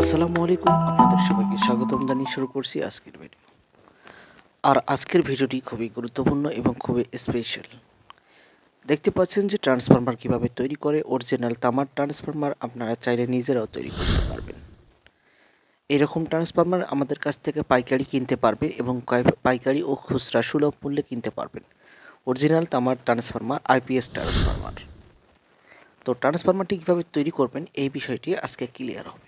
আসসালামু আলাইকুম, আপনাদের সবাইকে স্বাগতম জানিয়ে শুরু করছি আজকের ভিডিও আর আজকের ভিডিওটি খুবই গুরুত্বপূর্ণ এবং খুবই স্পেশাল দেখতে পাচ্ছেন যে ট্রান্সফরমার কীভাবে তৈরি করে অরিজিনাল তামার ট্রান্সফরমার আপনারা চাইলে নিজেরাও তৈরি করতে পারবেন। এরকম ট্রান্সফরমার আমাদের কাছ থেকে পাইকারি কিনতে পারবে এবং পাইকারি ও খুচরা সুলভ মূল্যে কিনতে পারবেন। অরিজিনাল তামার ট্রান্সফরমার আইপিএস ট্রান্সফরমার তো ট্রান্সফরমারটি কীভাবে তৈরি করবেন, এই বিষয়টি আজকে ক্লিয়ার হবে।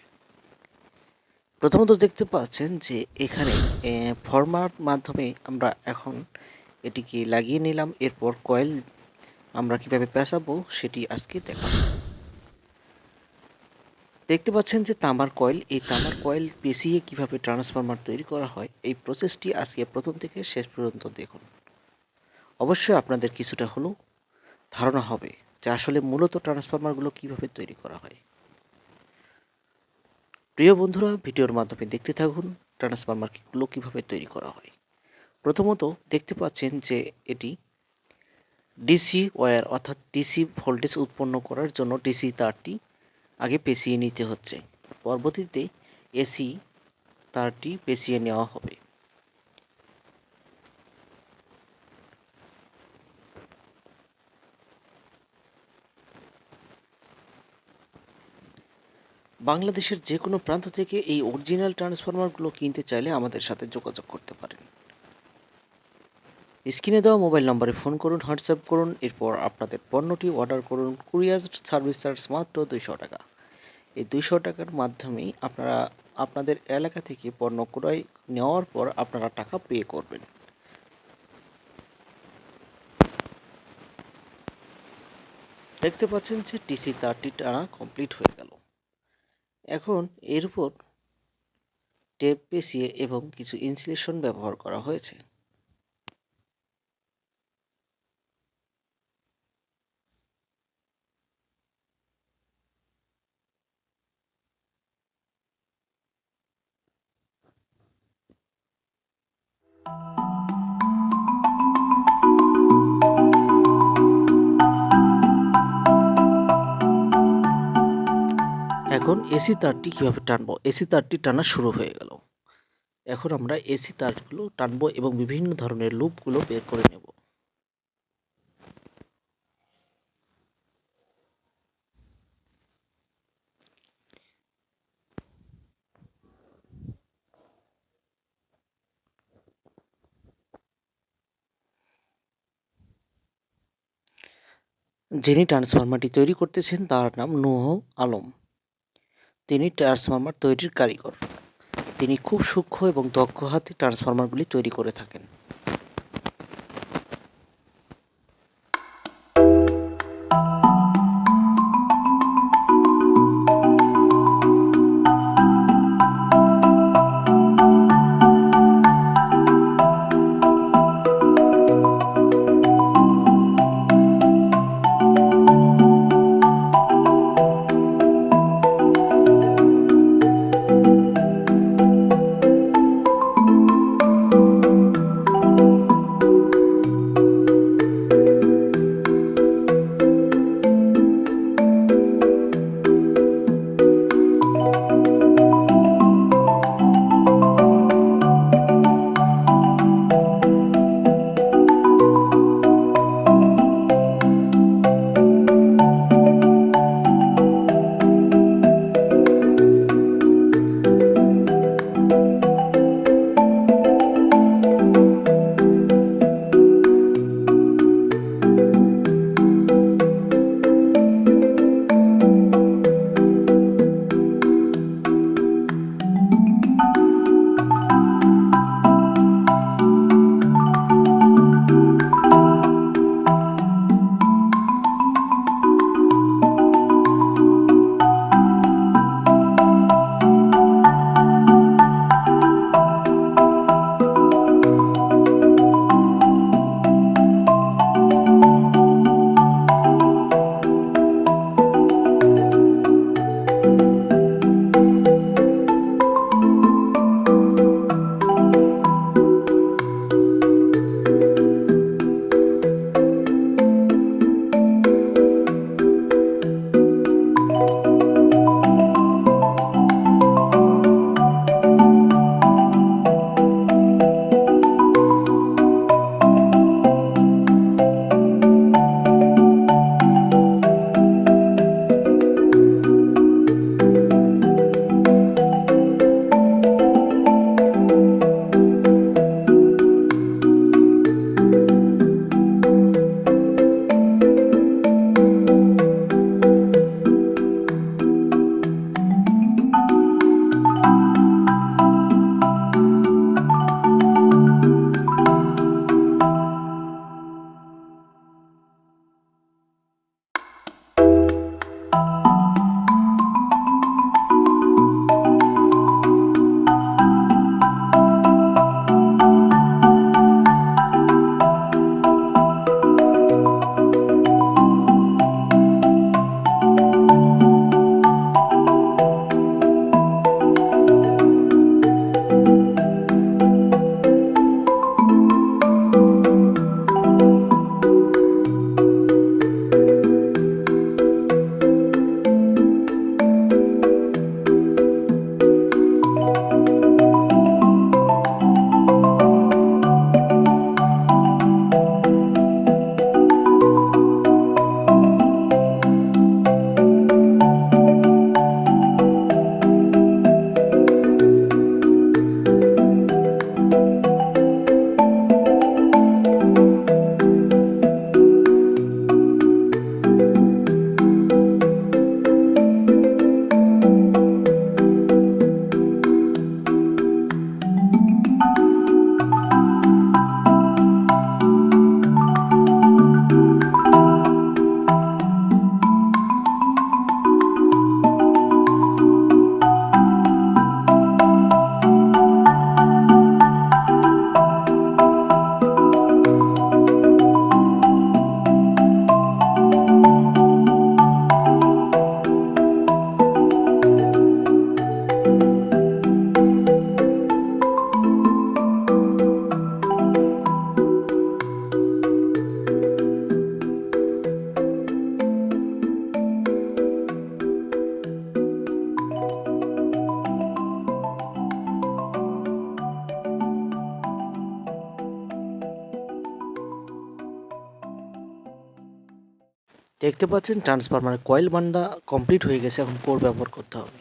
প্রথমত দেখতে পাচ্ছেন যে এখানে ফর্মার মাধ্যমে আমরা এখন এটিকে লাগিয়ে নিলাম। এরপর কয়েল আমরা কীভাবে পেঁচাবো সেটি আজকে দেখাবো। দেখতে পাচ্ছেন যে তামার কয়েল এই তামার কয়েল পেঁচিয়ে কীভাবে ট্রান্সফরমার তৈরি করা হয়, এই প্রসেসটি আজকে প্রথম থেকে শেষ পর্যন্ত দেখুন। অবশ্যই আপনাদের কিছুটা হলেও ধারণা হবে যে আসলে মূলত ট্রান্সফরমারগুলো কীভাবে তৈরি করা হয়। প্রিয় বন্ধুরা, ভিডিওর মাধ্যমে দেখতে থাকুন ট্রান্সফরমারগুলো কীভাবে তৈরি করা হয়। প্রথমত দেখতে পাচ্ছেন যে এটি ডিসি ওয়ার অর্থাৎ ডিসি ভোল্টেজ উৎপন্ন করার জন্য ডিসি তারটি আগে পেঁচিয়ে নিতে হচ্ছে। পরবর্তীতে এসি তারটি পেঁচিয়ে নেওয়া হবে। বাংলাদেশের যে কোনো প্রান্ত থেকে এই অরিজিনাল ট্রান্সফরমারগুলো কিনতে চাইলে আমাদের সাথে যোগাযোগ করতে পারেন। স্ক্রিনে দেওয়া মোবাইল নম্বরে ফোন করুন, হোয়াটসঅ্যাপ করুন, এরপর আপনাদের পণ্যটি অর্ডার করুন। কুরিয়ার সার্ভিস চার্জ মাত্র দুইশো টাকা। এই দুইশো টাকার মাধ্যমেই আপনারা আপনাদের এলাকা থেকে পণ্য ক্রয় নেওয়ার পর আপনারা টাকা পে করবেন। দেখতে পাচ্ছেন যে টিসি তারটি টানা কমপ্লিট হয়ে গেল। এখন এর উপর টেপ পেঁচিয়ে এবং কিছু ইনসুলেশন ব্যবহার করা হয়েছে। এখন এসি তারটি কীভাবে টানবো? এসি তারটি টানা শুরু হয়ে গেল। এখন আমরা এসি তারগুলো টানবো এবং বিভিন্ন ধরনের লুপগুলো বের করে নেব। যিনি ট্রান্সফরমারটি তৈরি করতেছেন, তার নাম নুহ আলম। তিনি ট্রান্সফর্মার তৈরির কারিগর। তিনি খুব সূক্ষ্ম এবং দক্ষ হাতে ট্রান্সফর্মারগুলি তৈরি করে থাকেন। দেখতে পাচ্ছেন ট্রান্সফরমারের কয়েল বান্ডা কমপ্লিট হয়ে গেছে এখন কোর ব্যবহার করতে হবে।